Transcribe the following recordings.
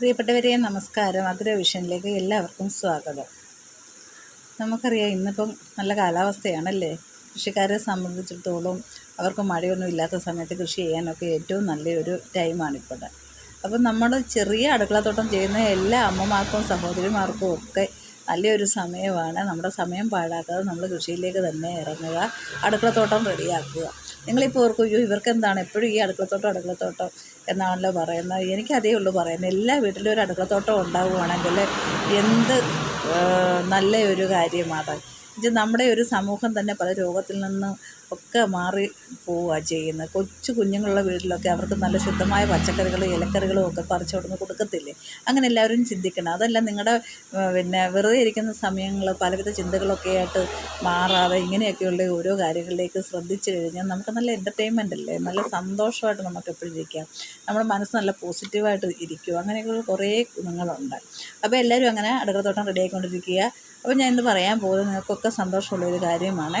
പ്രിയപ്പെട്ടവരെ നമസ്കാരം. അഗ്ര വിഷനിലേക്ക് എല്ലാവർക്കും സ്വാഗതം. നമുക്കറിയാം ഇന്നിപ്പം നല്ല കാലാവസ്ഥയാണല്ലേ? കൃഷിക്കാരെ സംബന്ധിച്ചിടത്തോളം അവർക്ക് മഴയൊന്നും ഇല്ലാത്ത സമയത്ത് കൃഷി ചെയ്യാനൊക്കെ ഏറ്റവും നല്ലൊരു ടൈമാണിപ്പോൾ അപ്പം നമ്മൾ ചെറിയ അടുക്കളത്തോട്ടം ചെയ്യുന്ന എല്ലാ അമ്മമാർക്കും സഹോദരിമാർക്കും ഒക്കെ നല്ലൊരു സമയമാണ്. നമ്മുടെ സമയം പാഴാക്കാതെ നമ്മൾ കൃഷിയിലേക്ക് തന്നെ ഇറങ്ങുക അടുക്കളത്തോട്ടം റെഡിയാക്കുക. നിങ്ങളിപ്പോൾ ഓർക്കും അയ്യോ ഇവർക്കെന്താണ്? എപ്പോഴും ഈ അടുക്കളത്തോട്ടം അടുക്കളത്തോട്ടം എന്നാണല്ലോ പറയുന്നത്. എനിക്കതേ ഉള്ളൂ പറയുന്നത്. എല്ലാ വീട്ടിലും ഒരു അടുക്കളത്തോട്ടം ഉണ്ടാവുകയാണെങ്കിൽ എന്ത് നല്ല ഒരു കാര്യമാണ്. ഇത് നമ്മുടെ ഒരു സമൂഹം തന്നെ പല രോഗത്തിൽ നിന്നും ഒക്കെ മാറി പോവുകയാണ് ചെയ്യുന്നത്. കൊച്ചു കുഞ്ഞുങ്ങളുള്ള വീട്ടിലൊക്കെ അവർക്ക് നല്ല ശുദ്ധമായ പച്ചക്കറികളും ഇലക്കറികളും ഒക്കെ പറിച്ചു കൊടുന്ന് കൊടുക്കത്തില്ലേ? അങ്ങനെ എല്ലാവരും ചിന്തിക്കണം. അതല്ല നിങ്ങളുടെ പിന്നെ വെറുതെ ഇരിക്കുന്ന സമയങ്ങൾ പലവിധ ചിന്തകളൊക്കെ ആയിട്ട് മാറാതെ ഇങ്ങനെയൊക്കെയുള്ള ഓരോ കാര്യങ്ങളിലേക്ക് ശ്രദ്ധിച്ചു കഴിഞ്ഞാൽ നമുക്ക് നല്ല എന്റർടൈൻമെന്റ് അല്ലേ? നല്ല സന്തോഷമായിട്ട് നമുക്ക് എപ്പോഴും ഇരിക്കാം. നമ്മുടെ മനസ്സ് നല്ല പോസിറ്റീവായിട്ട് ഇരിക്കും. അങ്ങനെയൊക്കെയുള്ള കുറേ ഗുണങ്ങളുണ്ട്. അപ്പോൾ എല്ലാവരും അങ്ങനെ അടുക്കളത്തോട്ടം റെഡി ആയിക്കൊണ്ടിരിക്കുക. അപ്പോൾ ഞാൻ ഇന്ന് പറയാൻ പോകുന്നത് നിങ്ങൾക്കൊക്കെ സന്തോഷമുള്ളൊരു കാര്യമാണ്.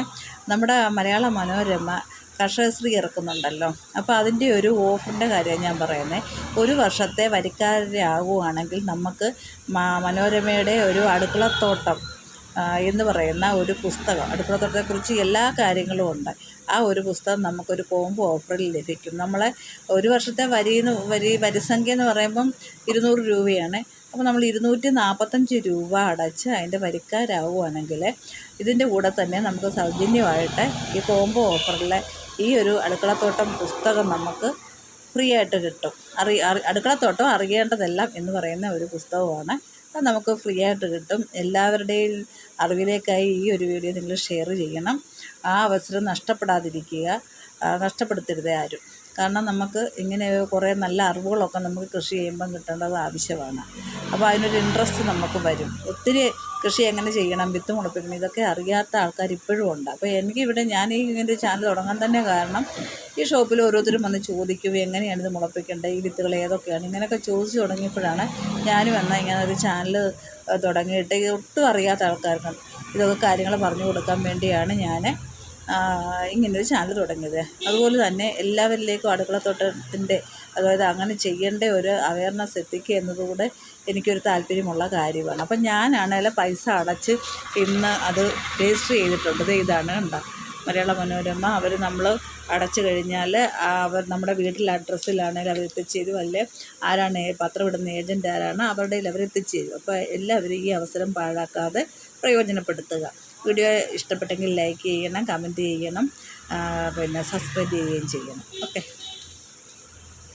നമ്മുടെ മലയാള മനോരമ കർഷകശ്രീ ഇറക്കുന്നുണ്ടല്ലോ. അപ്പോൾ അതിന്റെ ഒരു ഓഫറിന്റെ കാര്യമാണ് ഞാൻ പറയുന്നത് ഒരു വർഷത്തെ വരിക്കാരാകുവാണെങ്കിൽ നമുക്ക് മനോരമയുടെ ഒരു അടുക്കളത്തോട്ടം എന്ന് പറയുന്ന ഒരു പുസ്തകം അടുക്കളത്തോട്ടത്തെക്കുറിച്ച് എല്ലാ കാര്യങ്ങളും ഉണ്ട്. ആ ഒരു പുസ്തകം നമുക്കൊരു കോംബോ ഓഫറിൽ ലഭിക്കും. നമ്മളെ ഒരു വർഷത്തെ വരി വരി വരിസംഖ്യ എന്ന് പറയുമ്പം ഇരുന്നൂറ് രൂപയാണ്. അപ്പോൾ നമ്മൾ ഇരുന്നൂറ്റി നാൽപ്പത്തഞ്ച് രൂപ അടച്ച് അതിന്റെ വരിക്കാരാവുകയാണെങ്കിൽ ഇതിന്റെ കൂടെ തന്നെ നമുക്ക് സൗജന്യമായിട്ട് ഈ കോംബോ ഓഫറിലെ ഈ ഒരു അടുക്കളത്തോട്ടം പുസ്തകം നമുക്ക് ഫ്രീ ആയിട്ട് കിട്ടും. അറി അടുക്കളത്തോട്ടം അറിയേണ്ടതെല്ലാം എന്ന് പറയുന്ന ഒരു പുസ്തകമാണ്. അത് നമുക്ക് ഫ്രീ ആയിട്ട് കിട്ടും. എല്ലാവരുടെയും അറിവിലേക്കായി ഈ ഒരു വീഡിയോ നിങ്ങൾ ഷെയർ ചെയ്യണം. ആ അവസരം നഷ്ടപ്പെടാതിരിക്കുക. നഷ്ടപ്പെടുത്തരുത് ആരും. കാരണം നമുക്ക് ഇങ്ങനെ കുറേ നല്ല അറിവുകളൊക്കെ നമുക്ക് കൃഷി ചെയ്യുമ്പം കിട്ടേണ്ടത് ആവശ്യമാണ്. അപ്പോൾ അതിനൊരു ഇൻട്രസ്റ്റ് നമുക്ക് വരും. ഒത്തിരി കൃഷി എങ്ങനെ ചെയ്യണം വിത്ത് മുളപ്പിക്കണം ഇതൊക്കെ അറിയാത്ത ആൾക്കാർ ഇപ്പോഴും ഉണ്ട്. അപ്പോൾ എനിക്കിവിടെ ഞാൻ ഈ ഇങ്ങനെ ചാനൽ തുടങ്ങാൻ തന്നെ കാരണം ഈ ഷോപ്പിൽ ഓരോരുത്തരും വന്ന് ചോദിക്കും എങ്ങനെയാണ് ഇത് മുളപ്പിക്കേണ്ടത് ഈ വിത്തുകൾ ഏതൊക്കെയാണ്? ഇങ്ങനെയൊക്കെ ചോദിച്ചു തുടങ്ങിയപ്പോഴാണ് ഞാനും എന്നാൽ ഇങ്ങനെ ഒരു ചാനൽ തുടങ്ങിയിട്ട് ഒട്ടും അറിയാത്ത ആൾക്കാർക്ക് ഇതൊക്കെ കാര്യങ്ങൾ പറഞ്ഞു കൊടുക്കാൻ വേണ്ടിയാണ് ഞാൻ ഇങ്ങനൊരു ചാനൽ തുടങ്ങിയത്. അതുപോലെ തന്നെ എല്ലാവരിലേക്കും അടുക്കളത്തോട്ടത്തിന്റെ അതായത് അങ്ങനെ ചെയ്യേണ്ട ഒരു അവയർനെസ് എത്തിക്കുക എന്നതുകൂടെ എനിക്കൊരു താല്പര്യമുള്ള കാര്യമാണ്. അപ്പം ഞാനാണെങ്കിൽ പൈസ അടച്ച് ഇന്ന് അത് രജിസ്റ്റർ ചെയ്തിട്ടുണ്ട്. ഇത് ഇതാണ് കണ്ടോ മലയാള മനോരമ. അവർ നമ്മൾ അടച്ചു കഴിഞ്ഞാൽ അവർ നമ്മുടെ വീട്ടിലെ അഡ്രസ്സിലാണെങ്കിൽ അവർ എത്തിച്ചു തരും അല്ലെ ആരാണ് പത്രം ഇടുന്ന ഏജന്റ് ആരാണ് അവരുടെ അവർ എത്തിച്ചു തരും അപ്പോൾ എല്ലാവരും ഈ അവസരം പാഴാക്കാതെ പ്രയോജനപ്പെടുത്തുക. വീഡിയോ ഇഷ്ടപ്പെട്ടെങ്കിൽ ലൈക്ക് ചെയ്യണം കമന്റ് ചെയ്യണം പിന്നെ സബ്സ്ക്രൈബ് ചെയ്യുകയും ചെയ്യണം. ഓക്കെ.